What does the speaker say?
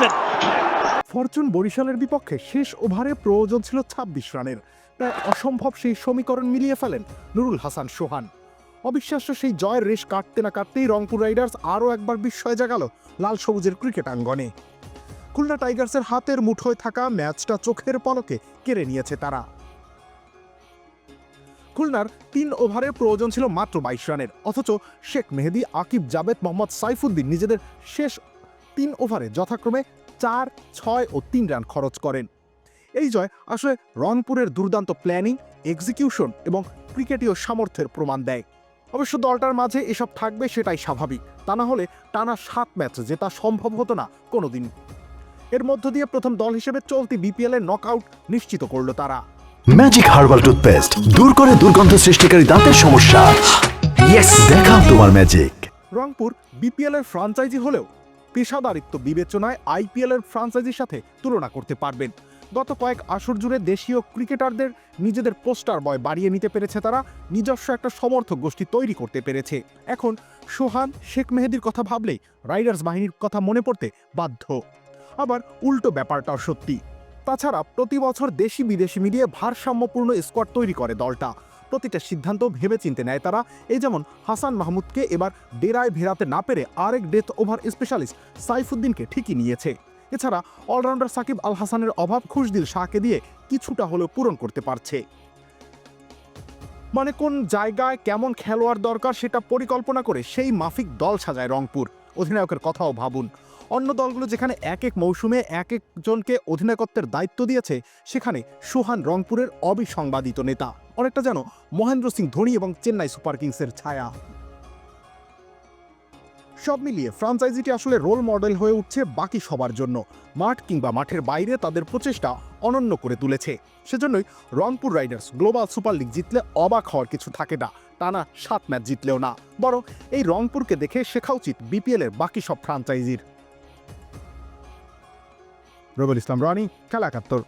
করেছেন ফরচুন বরিশালের বিপক্ষে শেষ ওভারে প্রয়োজন ছিল ছাব্বিশ রানের। প্রায় অসম্ভব সেই সমীকরণ মিলিয়ে ফেলেন নুরুল হাসান সোহান। অবিশ্বাস্য সেই জয়ের রেশ কাটতে না কাটতেই রংপুর রাইডার্স আরও একবার বিস্ময় জাগালো লাল সবুজের ক্রিকেট আঙ্গনে। খুলনা টাইগার্সের হাতের মুঠোয় থাকা ম্যাচটা চোখের পলকে কেড়ে নিয়েছে তারা। খুলনার তিন ওভারে প্রয়োজন ছিল মাত্র বাইশ রানের, অথচ শেখ মেহেদি, আকিব জাবেদ মোহাম্মদ সাইফুদ্দিন নিজেদের শেষ তিন ওভারে যথাক্রমে চার ছয় ও তিন রান খরচ করেন। এই জয় আসলে রংপুরের দুর্দান্ত প্ল্যানিং এক্সিকিউশন এবং ক্রিকেটীয় সামর্থ্যের প্রমাণ দেয়। অবশ্য দলটার মাঝে এসব থাকবে সেটাই স্বাভাবিক তা না হলে টানা সাত ম্যাচ জেতা সম্ভব হতো না কোনোদিন। এর মধ্য দিয়ে প্রথম দল হিসেবে চলতি বিপিএল এর নকআউট নিশ্চিত করল তারা। ম্যাজিক হার্বাল টুথপেস্ট দূর করে দুর্গন্ধ সৃষ্টিকারী দাঁতের সমস্যা। ইয়েস দেখাও তোমার ম্যাজিক রংপুর বিপিএল এর ফ্রাঞ্চাইজি হলেও পেশাদারিত্ব বিবেচনায় আইপিএল এর ফ্রাঞ্চাইজির সাথে তুলনা করতে পারবেন। গত কয়েক আসর জুড়ে দেশীয় ক্রিকেটারদের নিজেদের পোস্টার বয় বাড়িয়ে নিতে পেরেছে তারা, নিজস্ব একটা সমর্থক গোষ্ঠী তৈরি করতে পেরেছে। এখন সোহান, শেখ মেহেদির কথা ভাবলেই রাইডার্স বাহিনীর কথা মনে পড়তে বাধ্য। আবার উল্টো ব্যাপারটাও সত্যি। তাছাড়া প্রতি বছর দেশি বিদেশি মিলিয়ে ভারসাম্যপূর্ণ স্কোয়াড তৈরি করে দলটা। প্রতিটা সিদ্ধান্ত ভেবেচিন্তে নেয় তারা। এই যেমন হাসান মাহমুদকে এবার ডেরায় ভেরাতে না পেরে আরেক ডেথ ওভার স্পেশালিস্ট সাইফুদ্দিনকে ঠিকই নিয়েছে। এছাড়া অলরাউন্ডার সাকিব আল হাসানের অভাব খুশদিল শাহকে দিয়ে কিছুটা হলেও পূরণ করতে পারছে। মানে কোন জায়গায় কেমন খেলোয়াড় দরকার সেটা পরিকল্পনা করে সেই মাফিক দল সাজায় রংপুর। অধিনায়কের কথাও ভাবুন। অন্য দলগুলো যেখানে এক এক মৌসুমে এক একজনকে অধিনায়কত্বের দায়িত্ব দিয়েছে, সেখানে সোহান রংপুরের অবিসংবাদিত নেতা। অনেকটা যেন মহেন্দ্র সিং ধোনি এবং চেন্নাই সুপার কিংসের ছায়া। সব মিলিয়ে ফ্রাঞ্চাইজিটি আসলে রোল মডেল হয়ে উঠছে বাকি সবার জন্য। মাঠ কিংবা মাঠের বাইরে তাদের প্রচেষ্টা অনন্য করে তুলেছে। সেজন্যই Rangpur Riders Global Super League জিতলে অবাক হওয়ার কিছু থাকে না, টানা সাত ম্যাচ জিতলেও না। বরং এই রংপুরকে দেখে শেখা উচিত বিপিএল এর বাকি সব ফ্রাঞ্চাইজির। রবিউল ইসলাম রনি খেলা একাত্তর